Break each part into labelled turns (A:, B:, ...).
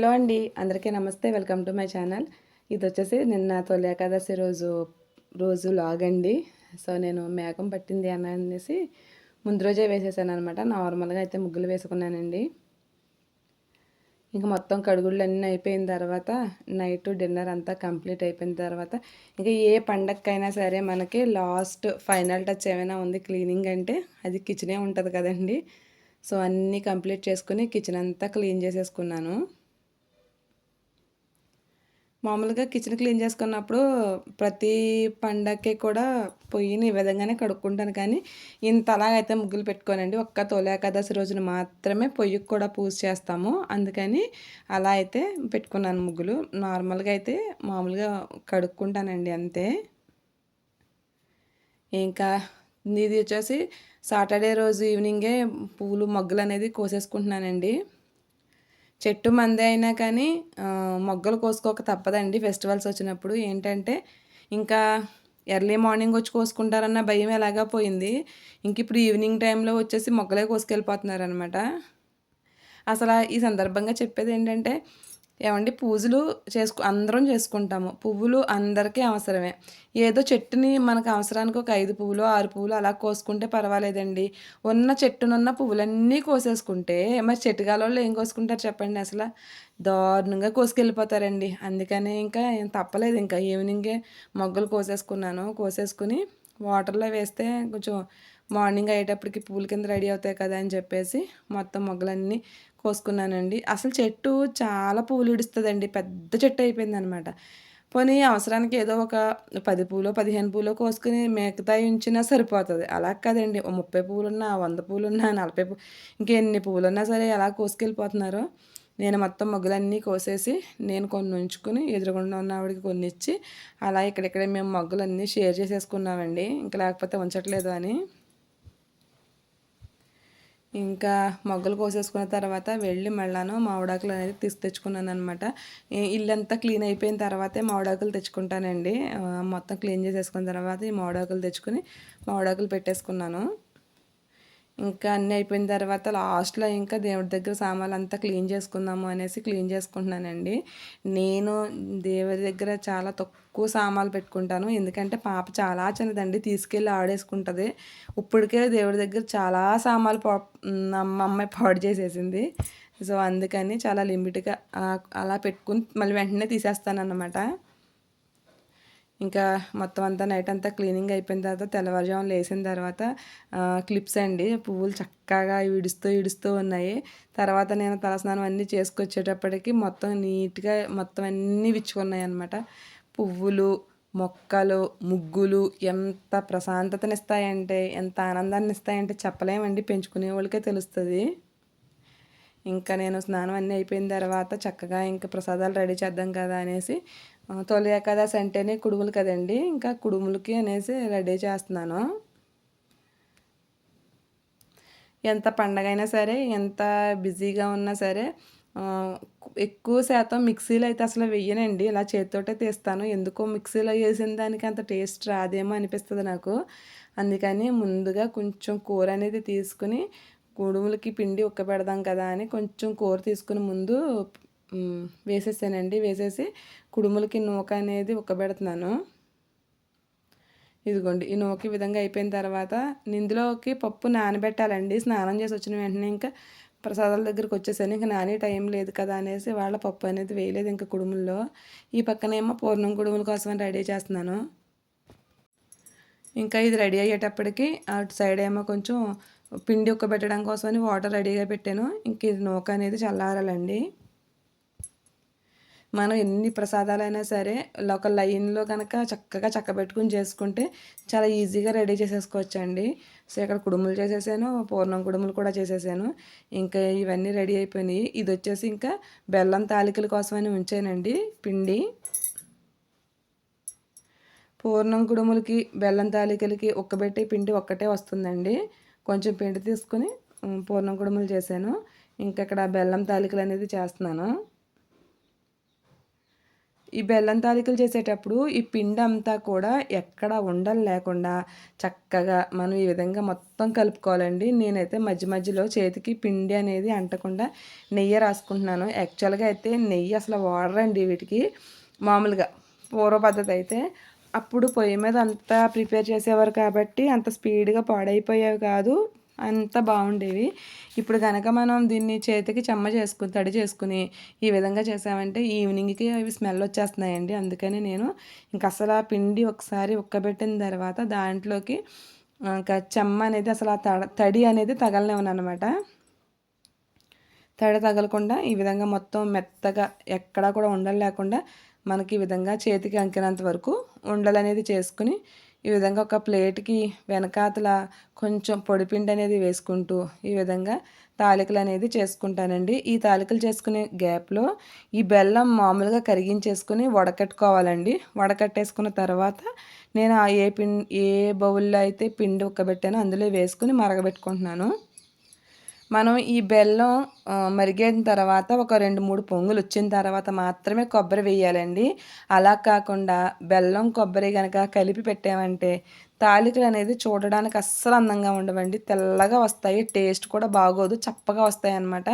A: Hello అండి అందరికీ నమస్తే వెల్కమ్ టు మై ఛానల్. ఇది వచ్చేసి నిన్న తొలి ఏకాదశి రోజు రోజు లాగ్ అండి. సో నేను మేకం పట్టింది అని అనేసి ముందు రోజే వేసేసాను అనమాట. నార్మల్గా అయితే ముగ్గులు వేసుకున్నానండి. ఇంకా మొత్తం కడుగుళ్ళు అన్నీ అయిపోయిన తర్వాత నైట్ డిన్నర్ అంతా కంప్లీట్ అయిపోయిన తర్వాత ఇంకా ఏ పండగకైనా సరే మనకి లాస్ట్ ఫైనల్ టచ్ ఏమైనా ఉంది క్లీనింగ్ అంటే అది కిచెనే ఉంటుంది కదండి. సో అన్నీ కంప్లీట్ చేసుకుని కిచెన్ అంతా క్లీన్ చేసేసుకున్నాను. మామూలుగా కిచెన్ క్లీన్ చేసుకున్నప్పుడు ప్రతి పండగకి కూడా పొయ్యిని ఈ విధంగానే కడుక్కుంటాను. కానీ ఇంత అలాగైతే ముగ్గులు పెట్టుకోనండి. ఒక్క తొలి ఏకాదశి రోజున మాత్రమే పొయ్యికి కూడా పూజ చేస్తాము. అందుకని అలా అయితే పెట్టుకున్నాను ముగ్గులు. నార్మల్గా అయితే మామూలుగా కడుక్కుంటానండి అంతే. ఇంకా ఇది వచ్చేసి సాటర్డే రోజు ఈవినింగే పూలు మొగ్గలు అనేది కోసేసుకుంటున్నానండి. చెట్టు మందే అయినా కానీ మొగ్గలు కోసుకోక తప్పదండి ఫెస్టివల్స్ వచ్చినప్పుడు. ఏంటంటే ఇంకా ఎర్లీ మార్నింగ్ వచ్చి కోసుకుంటారన్న భయం ఎలాగా పోయింది. ఇంక ఇప్పుడు ఈవినింగ్ టైంలో వచ్చేసి మొగ్గలే కోసుకెళ్ళిపోతున్నారనమాట అసలు ఈ సందర్భంగా చెప్పేది ఏంటంటే ఏమండి? పూజలు చేసుకు అందరం చేసుకుంటాము. పువ్వులు అందరికీ అవసరమే. ఏదో చెట్టుని మనకు అవసరానికి ఒక ఐదు పువ్వులు ఆరు పువ్వులు అలా కోసుకుంటే పర్వాలేదండి. ఉన్న చెట్టునున్న పువ్వులన్నీ కోసేసుకుంటే మరి చెట్టుగాలలో ఏం కోసుకుంటారు చెప్పండి అసలు? దారుణంగా కోసుకెళ్ళిపోతారండి. అందుకని ఇంకా తప్పలేదు. ఇంకా ఈవినింగే మొగ్గలు కోసేసుకున్నాను. కోసేసుకుని వాటర్లో వేస్తే కొంచెం మార్నింగ్ అయ్యేటప్పటికి పూల కింద రెడీ అవుతాయి కదా అని చెప్పేసి మొత్తం మొగ్గలన్నీ కోసుకున్నానండి. అసలు చెట్టు చాలా పూలు ఇడుస్తుందండి. పెద్ద చెట్టు అయిపోయింది అనమాట పోనీ అవసరానికి ఏదో ఒక పది పూలు పదిహేను పూలు కోసుకుని మిగతా ఉంచినా సరిపోతుంది. అలా కాదండి. ముప్పై పూలున్నా వంద పూలున్నా నలభై పూ ఇంకెన్ని పూలున్నా సరే ఎలా కోసుకెళ్ళిపోతున్నారో? నేను మొత్తం మొగ్గులన్నీ కోసేసి నేను కొన్ని ఉంచుకుని ఎదురుగుండా ఉన్న ఆవిడకి కొన్ని ఇచ్చి అలా ఇక్కడిక్కడ మేము మొగ్గులన్నీ షేర్ చేసేసుకున్నామండి. ఇంకా లేకపోతే ఉంచట్లేదు అని. ఇంకా మొగ్గలు కోసేసుకున్న తర్వాత వెళ్ళి మళ్ళాను మామిడాకులు అనేది తీసి తెచ్చుకున్నాను అనమాట ఇల్లంతా క్లీన్ అయిపోయిన తర్వాతే మామిడాకులు తెచ్చుకుంటానండి. మొత్తం క్లీన్ చేసేసుకున్న తర్వాత ఈ మామిడాకులు తెచ్చుకుని మామిడాకులు పెట్టేసుకున్నాను. ఇంకా అన్నీ అయిపోయిన తర్వాత లాస్ట్లో ఇంకా దేవుడి దగ్గర సామాన్లు అంతా క్లీన్ చేసుకుందాము అనేసి క్లీన్ చేసుకుంటున్నానండి. నేను దేవుడి దగ్గర చాలా తక్కువ సామాన్లు పెట్టుకుంటాను. ఎందుకంటే పాప చాలా చిన్నదండి. తీసుకెళ్ళి ఆడేసుకుంటుంది. ఇప్పటికే దేవుడి దగ్గర చాలా సామాన్లు పా అమ్మాయి పాడు చేసేసింది. సో అందుకని చాలా లిమిట్గా అలా పెట్టుకుని మళ్ళీ వెంటనే తీసేస్తాను అన్నమాట ఇంకా మొత్తం అంతా నైట్ అంతా క్లీనింగ్ అయిపోయిన తర్వాత తెల్లవారుజామున లేసిన తర్వాత క్లిప్స్ అండి. పువ్వులు చక్కగా ఇడుస్తూ ఇడుస్తూ ఉన్నాయి. తర్వాత నేను తలస్నానం అన్నీ చేసుకొచ్చేటప్పటికి మొత్తం నీట్గా మొత్తం అన్నీ విచ్చుకున్నాయి అనమాట పువ్వులు మొక్కలు ముగ్గులు ఎంత ప్రశాంతతనిస్తాయంటే ఎంత ఆనందాన్ని ఇస్తాయంటే చెప్పలేమండి. పెంచుకునే వాళ్ళకే తెలుస్తుంది. ఇంకా నేను స్నానం అన్నీ అయిపోయిన తర్వాత చక్కగా ఇంకా ప్రసాదాలు రెడీ చేద్దాం కదా అనేసి తొలి ఏకాదశి అంటేనే కుడుములు కదండి. ఇంకా కుడుములకి అనేసి రెడీ చేస్తున్నాను. ఎంత పండగైనా సరే ఎంత బిజీగా ఉన్నా సరే ఎక్కువ శాతం మిక్సీలో అయితే అసలు వెయ్యనండి. ఇలా చేతితోటే తీస్తాను. ఎందుకో మిక్సీలో వేసిన దానికి అంత టేస్ట్ రాదేమో అనిపిస్తుంది నాకు. అందుకని ముందుగా కొంచెం కూర అనేది తీసుకుని కుడుములకి పిండి ఉక్కబెడదాం కదా అని కొంచెం కూర తీసుకుని ముందు వేసేసానండి. వేసేసి కుడుములకి నూక అనేది ఉక్కబెడుతున్నాను ఇదిగోండి. ఈ నూక ఈ విధంగా అయిపోయిన తర్వాత ఇందులోకి పప్పు నానబెట్టాలండి. స్నానం చేసి వచ్చిన వెంటనే ఇంకా ప్రసాదాల దగ్గరికి వచ్చేసాను. ఇంకా నానే టైం లేదు కదా అనేసి వాళ్ళ పప్పు అనేది వేయలేదు ఇంకా కుడుముల్లో. ఈ పక్కనేమో పూర్ణం కుడుముల కోసం రెడీ చేస్తున్నాను. ఇంకా ఇది రెడీ అయ్యేటప్పటికి అటు సైడ్ ఏమో కొంచెం పిండి ఉక్కబెట్టడం కోసమని వాటర్ రెడీగా పెట్టాను. ఇంక ఇది నూక అనేది చల్లారాలండి. మనం ఎన్ని ప్రసాదాలైనా సరే ఒక లైన్లో కనుక చక్కగా చక్కబెట్టుకుని చేసుకుంటే చాలా ఈజీగా రెడీ చేసేసుకోవచ్చండి. సో ఇక్కడ కుడుములు చేసేసాను పూర్ణం కుడుములు కూడా చేసేసాను. ఇంకా ఇవన్నీ రెడీ అయిపోయినాయి. ఇది వచ్చేసి ఇంకా బెల్లం తాలికల కోసమని ఉంచానండి. పిండి. పూర్ణం కుడుములకి బెల్లం తాలికలకి ఉక్కబెట్టే పిండి ఒక్కటే వస్తుందండి. కొంచెం పిండి తీసుకుని పూర్ణం కుడుములు చేశాను. ఇంకా ఇక్కడ బెల్లం తాలికలు అనేది చేస్తున్నాను. ఈ బెల్లం తాలికలు చేసేటప్పుడు ఈ పిండి అంతా కూడా ఎక్కడ ఉండలు లేకుండా చక్కగా మనం ఈ విధంగా మొత్తం కలుపుకోవాలండి. నేనైతే మధ్య మధ్యలో చేతికి పిండి అనేది అంటకుండా నెయ్యి రాసుకుంటున్నాను. యాక్చువల్గా అయితే నెయ్యి అసలు వాడరండి వీటికి. మామూలుగా పూర్వ పద్ధతి అయితే అప్పుడు పొయ్యి మీద అంతా ప్రిపేర్ చేసేవారు కాబట్టి అంత స్పీడ్గా పాడైపోయేవి కాదు. అంత బాగుండేవి. ఇప్పుడు కనుక మనం దీన్ని చేతికి చెమ్మ చేసుకుని తడి చేసుకుని ఈ విధంగా చేసామంటే ఈవినింగ్కి అవి స్మెల్ వచ్చేస్తున్నాయండి. అందుకని నేను ఇంక అసలు ఆ పిండి ఒకసారి ఉక్కబెట్టిన తర్వాత దాంట్లోకి ఇంకా చెమ్మ అనేది అసలు ఆ తడ తడి అనేది తగలనివ్వను అనమాట తడి తగలకుండా ఈ విధంగా మొత్తం మెత్తగా ఎక్కడా కూడా ఉండలు లేకుండా మనకి ఈ విధంగా చేతికి అంకినంత వరకు ఉండలు అనేది చేసుకుని ఈ విధంగా ఒక ప్లేట్కి వెనకాతల కొంచెం పొడిపిండి అనేది వేసుకుంటూ ఈ విధంగా తాలికలు అనేది చేసుకుంటానండి. ఈ తాలికలు చేసుకునే గ్యాప్లో ఈ బెల్లం మామూలుగా కరిగించేసుకుని వడకట్టుకోవాలండి. వడకట్టేసుకున్న తర్వాత నేను ఏ పిండి ఏ బౌల్లో అయితే పిండి ఉక్కబెట్టానో అందులో వేసుకుని మరగబెట్టుకుంటున్నాను. మనం ఈ బెల్లం మరిగిన తర్వాత ఒక రెండు మూడు పొంగులు వచ్చిన తర్వాత మాత్రమే కొబ్బరి వేయాలండి. అలా కాకుండా బెల్లం కొబ్బరి కనుక కలిపి పెట్టామంటే తాలికలు అనేది చూడడానికి అస్సలు అందంగా ఉండవండి. తెల్లగా వస్తాయి టేస్ట్ కూడా బాగోదు చప్పగా వస్తాయి అన్నమాట.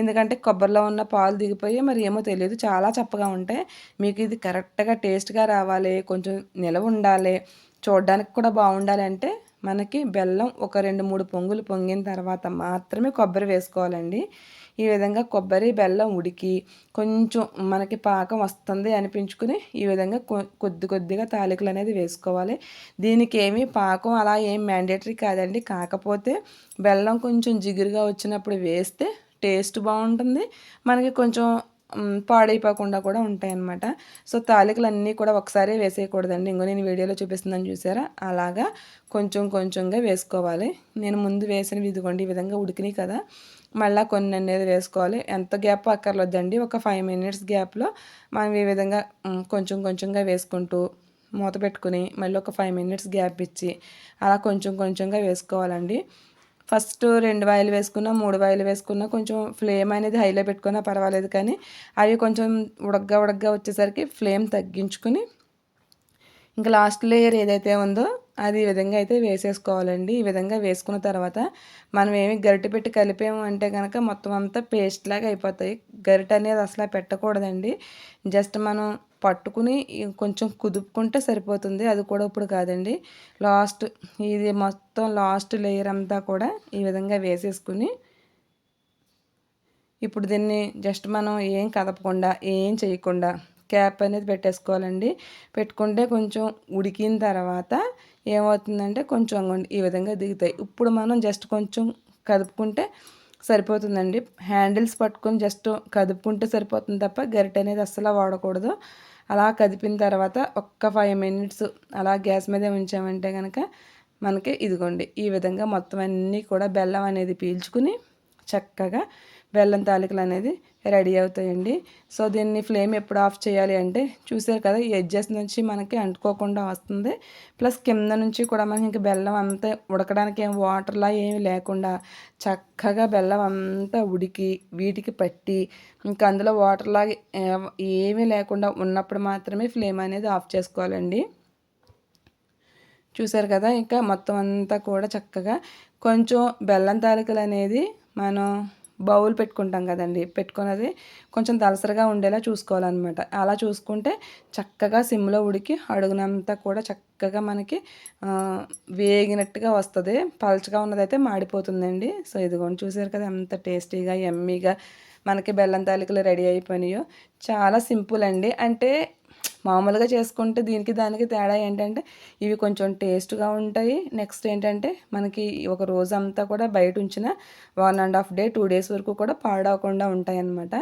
A: ఎందుకంటే కొబ్బరిలో ఉన్న పాలు దిగిపోయి మరి ఏమో తెలియదు చాలా చప్పగా ఉంటాయి. మీకు ఇది కరెక్ట్గా టేస్ట్గా రావాలి కొంచెం నిలవ ఉండాలి చూడడానికి కూడా బాగుండాలి అంటే మనకి బెల్లం ఒక రెండు మూడు పొంగులు పొంగిన తర్వాత మాత్రమే కొబ్బరి వేసుకోవాలండి. ఈ విధంగా కొబ్బరి బెల్లం ఉడికి కొంచెం మనకి పాకం వస్తుంది అనిపించుకుని ఈ విధంగా కొద్ది కొద్దిగా తాలికలు అనేది వేసుకోవాలి. దీనికి ఏమీ పాకం అలా ఏం మ్యాండేటరీ కాదండి. కాకపోతే బెల్లం కొంచెం జిగురుగా వచ్చినప్పుడు వేస్తే టేస్ట్ బాగుంటుంది. మనకి కొంచెం పాడైపోకుండా కూడా ఉంటాయి అన్నమాట సో తాలికలు అన్నీ కూడా ఒకసారి వేసేయకూడదండి. ఇంకో నేను వీడియోలో చూపిస్తుందని చూసారా? అలాగా కొంచెం కొంచెంగా వేసుకోవాలి. నేను ముందు వేసిన ఇదిగోండి ఈ విధంగా ఉడికినాయి కదా. మళ్ళీ కొన్ని అనేది వేసుకోవాలి. ఎంత గ్యాప్ అక్కర్లేదండి ఒక ఫైవ్ మినిట్స్ గ్యాప్లో మనం ఈ విధంగా కొంచెం కొంచెంగా వేసుకుంటూ మూత పెట్టుకుని మళ్ళీ ఒక ఫైవ్ మినిట్స్ గ్యాప్ ఇచ్చి అలా కొంచెం కొంచెంగా వేసుకోవాలండి. ఫస్ట్ రెండు వాయిలు వేసుకున్నా మూడు వాయిలు వేసుకున్నా కొంచెం ఫ్లేమ్ అనేది హైలో పెట్టుకున్నా పర్వాలేదు కానీ అవి కొంచెం ఉడగ్గా ఉడగ్గా వచ్చేసరికి ఫ్లేమ్ తగ్గించుకుని ఇంకా లాస్ట్ లేయర్ ఏదైతే ఉందో అది ఈ విధంగా అయితే వేసేసుకోవాలండి. ఈ విధంగా వేసుకున్న తర్వాత మనం ఏమి గరిటె పెట్టి కలిపాము అంటే కనుక మొత్తం అంతా పేస్ట్ లాగా అయిపోతాయి. గరిట అనేది అసలు పెట్టకూడదండి. జస్ట్ మనం పట్టుకుని కొంచెం కుదుపుకుంటే సరిపోతుంది. అది కూడా ఇప్పుడు కాదండి. లాస్ట్ ఇది మొత్తం లాస్ట్ లేయర్ అంతా కూడా ఈ విధంగా వేసేసుకుని ఇప్పుడు దీన్ని జస్ట్ మనం ఏం కదపకుండా ఏం చేయకుండా క్యాప్ అనేది పెట్టేసుకోవాలండి. పెట్టుకుంటే కొంచెం ఉడికిన తర్వాత ఏమవుతుందంటే కొంచెం ఈ విధంగా దిగుతాయి. ఇప్పుడు మనం జస్ట్ కొంచెం కదుపుకుంటే సరిపోతుందండి. హ్యాండిల్స్ పట్టుకొని జస్ట్ కదుపుకుంటే సరిపోతుంది తప్ప గరిటె అనేది అస్సలు వాడకూడదు. అలా కదిపిన తర్వాత ఒక్క ఫైవ్ మినిట్స్ అలా గ్యాస్ మీదే ఉంచామంటే కనుక మనకి ఇదిగోండి ఈ విధంగా మొత్తం అన్నీ కూడా బెల్లం అనేది పీల్చుకుని చక్కగా బెల్లం తాలికలు అనేది రెడీ అవుతాయండి. సో దీన్ని ఫ్లేమ్ ఎప్పుడు ఆఫ్ చేయాలి అంటే చూసారు కదా ఈ ఎడ్జెస్ నుంచి మనకి అంటుకోకుండా వస్తుంది. ప్లస్ కింద నుంచి కూడా మనకి ఇంకా బెల్లం అంతా ఉడకడానికి ఏం వాటర్లా ఏమి లేకుండా చక్కగా బెల్లం అంతా ఉడికి వీటికి పట్టి ఇంకా అందులో వాటర్లాగా ఏమీ లేకుండా ఉన్నప్పుడు మాత్రమే ఫ్లేమ్ అనేది ఆఫ్ చేసుకోవాలండి. చూసారు కదా ఇంకా మొత్తం అంతా కూడా చక్కగా కొంచెం బెల్లం తాలికలు అనేది మనం బౌల్ పెట్టుకుంటాం కదండి. పెట్టుకున్నది కొంచెం దలసరగా ఉండేలా చూసుకోవాలన్నమాట. అలా చూసుకుంటే చక్కగా సిమ్లో ఉడికి అడుగునంతా కూడా చక్కగా మనకి వేగినట్టుగా వస్తుంది. పలచగా ఉన్నదైతే మాడిపోతుందండి. సో ఇదిగోండి చూసారు కదా ఎంత టేస్టీగా ఎమ్మీగా మనకి బెల్లం తాలికలు రెడీ అయిపోయినాయో. చాలా సింపుల్ అండి. అంటే మామూలుగా చేసుకుంటే దీనికి దానికి తేడా ఏంటంటే ఇవి కొంచెం టేస్ట్గా ఉంటాయి. నెక్స్ట్ ఏంటంటే మనకి ఒక రోజు అంతా కూడా బయట ఉంచిన one and half day two days వరకు కూడా పాడవకుండా ఉంటాయి అన్నమాట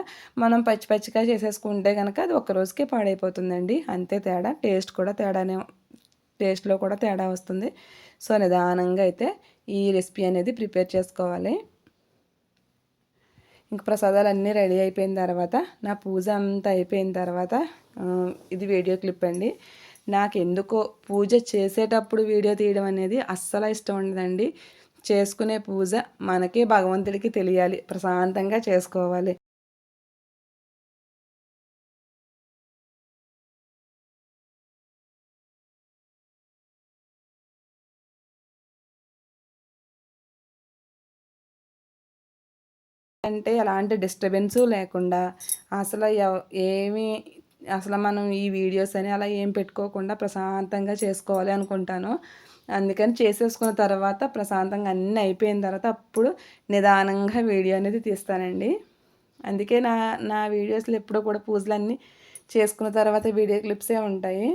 A: మనం పచ్చి పచ్చిగా చేసేసుకుంటే కనుక అది ఒక రోజుకే పాడైపోతుందండి. అంతే తేడా. టేస్ట్ కూడా తేడానే టేస్ట్లో కూడా తేడా వస్తుంది. సో నిదానంగా అయితే ఈ రెసిపీ అనేది ప్రిపేర్ చేసుకోవాలి. ఇంక ప్రసాదాలు అన్నీ రెడీ అయిపోయిన తర్వాత నా పూజ అంతా అయిపోయిన తర్వాత ఇది వీడియో క్లిప్ అండి. నాకు ఎందుకో పూజ చేసేటప్పుడు వీడియో తీయడం అనేది అస్సలు ఇష్టం ఉండదండి. చేసుకునే పూజ మనకే భగవంతుడికి తెలియాలి ప్రశాంతంగా చేసుకోవాలి. అంటే ఎలాంటి డిస్టర్బెన్సు లేకుండా అసలు ఎవ- ఏమీ అసలు మనం ఈ వీడియోస్ అని అలా ఏం పెట్టుకోకుండా ప్రశాంతంగా చేసుకోవాలి అనుకుంటాను. అందుకని చేసేసుకున్న తర్వాత ప్రశాంతంగా అన్నీ అయిపోయిన తర్వాత అప్పుడు నిదానంగా వీడియో అనేది తీస్తానండి. అందుకే నా నా వీడియోస్లో ఎప్పుడూ కూడా పూజలన్నీ చేసుకున్న తర్వాత వీడియో క్లిప్సే ఉంటాయి.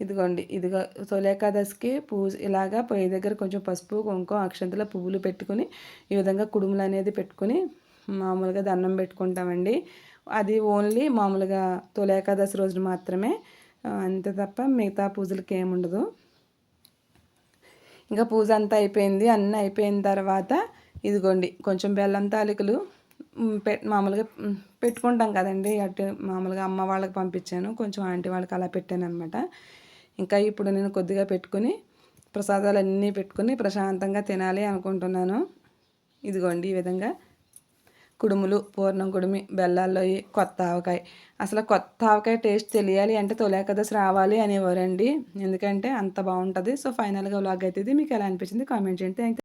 A: ఇదిగోండి ఇదిగో తొలేకాదశికి పూజ ఇలాగా పొయ్యి దగ్గర కొంచెం పసుపు కుంకుమ అక్షంతల పువ్వులు పెట్టుకుని ఈ విధంగా కుడుములు అనేది పెట్టుకుని మామూలుగా దండం పెట్టుకుంటామండి. అది ఓన్లీ మామూలుగా తొలేకాదశి రోజున మాత్రమే. అంతే తప్ప మిగతా పూజలకి ఏముండదు ఇంకా పూజ అంతా అయిపోయింది అన్నీ అయిపోయిన తర్వాత ఇదిగోండి కొంచెం బెల్లం తాలికలు పె మామూలుగా పెట్టుకుంటాం కదండి. అటు మామూలుగా అమ్మ వాళ్ళకి పంపించాను కొంచెం ఆంటీ వాళ్ళకి అలా పెట్టాను అనమాట ఇంకా ఇప్పుడు నేను కొద్దిగా పెట్టుకుని ప్రసాదాలు అన్నీ పెట్టుకుని ప్రశాంతంగా తినాలి అనుకుంటున్నాను. ఇదిగోండి ఈ విధంగా కుడుములు పూర్ణం కుడుమి బెల్లాల్లో కొత్త ఆవకాయ. అసలు కొత్త ఆవకాయ టేస్ట్ తెలియాలి అంటే తొలేకదశ రావాలి అనేవారండి. ఎందుకంటే అంత బాగుంటుంది. సో ఫైనల్గా వ్లాగ్ అయితే మీకు ఎలా అనిపించింది కామెంట్ చేయండి. థ్యాంక్